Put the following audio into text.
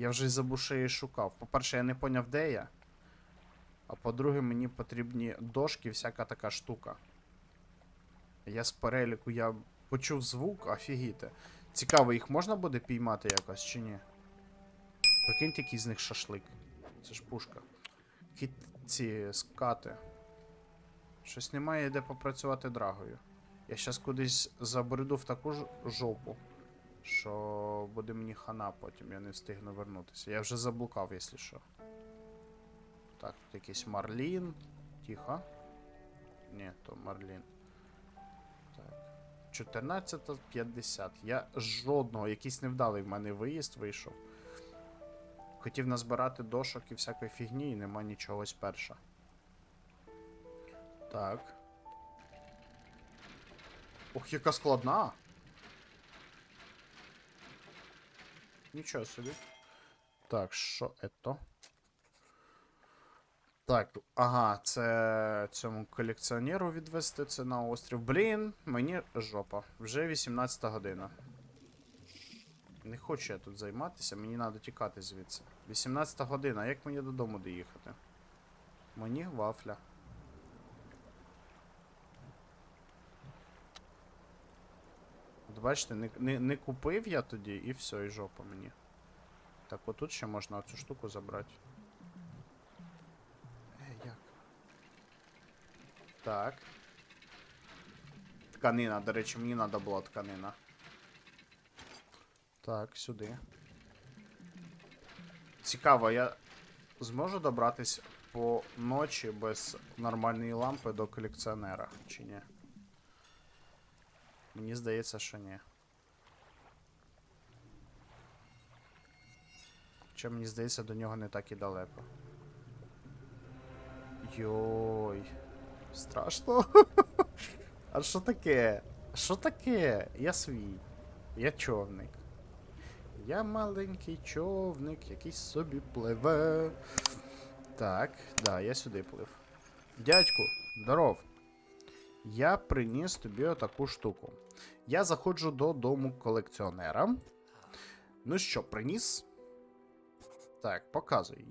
Я вже я її шукав. По-перше, я не поняв, де я. А по-друге, мені потрібні дошки, всяка така штука. Я з переліку, я почув звук, офігіти. Цікаво, їх можна буде піймати якось чи ні? Прикиньте, який з них шашлик. Це ж пушка. Кіт ці скати. Щось немає де попрацювати драгою. Я щас кудись забреду в таку ж жопу, що буде мені хана потім, я не встигну вернутися. Я вже заблукав, якщо що. Так, тут якийсь Марлін. Тихо. Ні, то Марлін. Так. 14.50. Я жодного, якийсь невдалий в мене виїзд вийшов. Хотів назбирати дошок і всякої фігні, і нема нічого ось перша. Так. Ох, яка складна. Нічого собі. Так, що ето? Так, ага, це цьому колекціонеру відвести це на острів. Блін, мені жопа. Вже 18 година. Не хочу я тут займатися, мені треба тікати звідси. 18 година, як мені додому доїхати? Мені вафля. Бачите, не, не, не купив я тоді і все, і жопа мені. Так, отут ще можна цю штуку забрати. Е, як? Так. Тканина, до речі, мені треба була тканина. Так, сюди. Цікаво, я зможу добратись по ночі без нормальної лампи до колекціонера, чи ні? Мені здається, що ні. Хоча мені здається, до нього не так і далеко. Йой. Страшно. А що таке? Що таке? Я свій. Я човник. Я маленький човник, який собі пливе. Так, да, я сюди плив. Дядьку, здоров. Я приніс тобі отаку штуку. Я заходжу до дому колекціонера. Ну що, приніс? Так, показуй.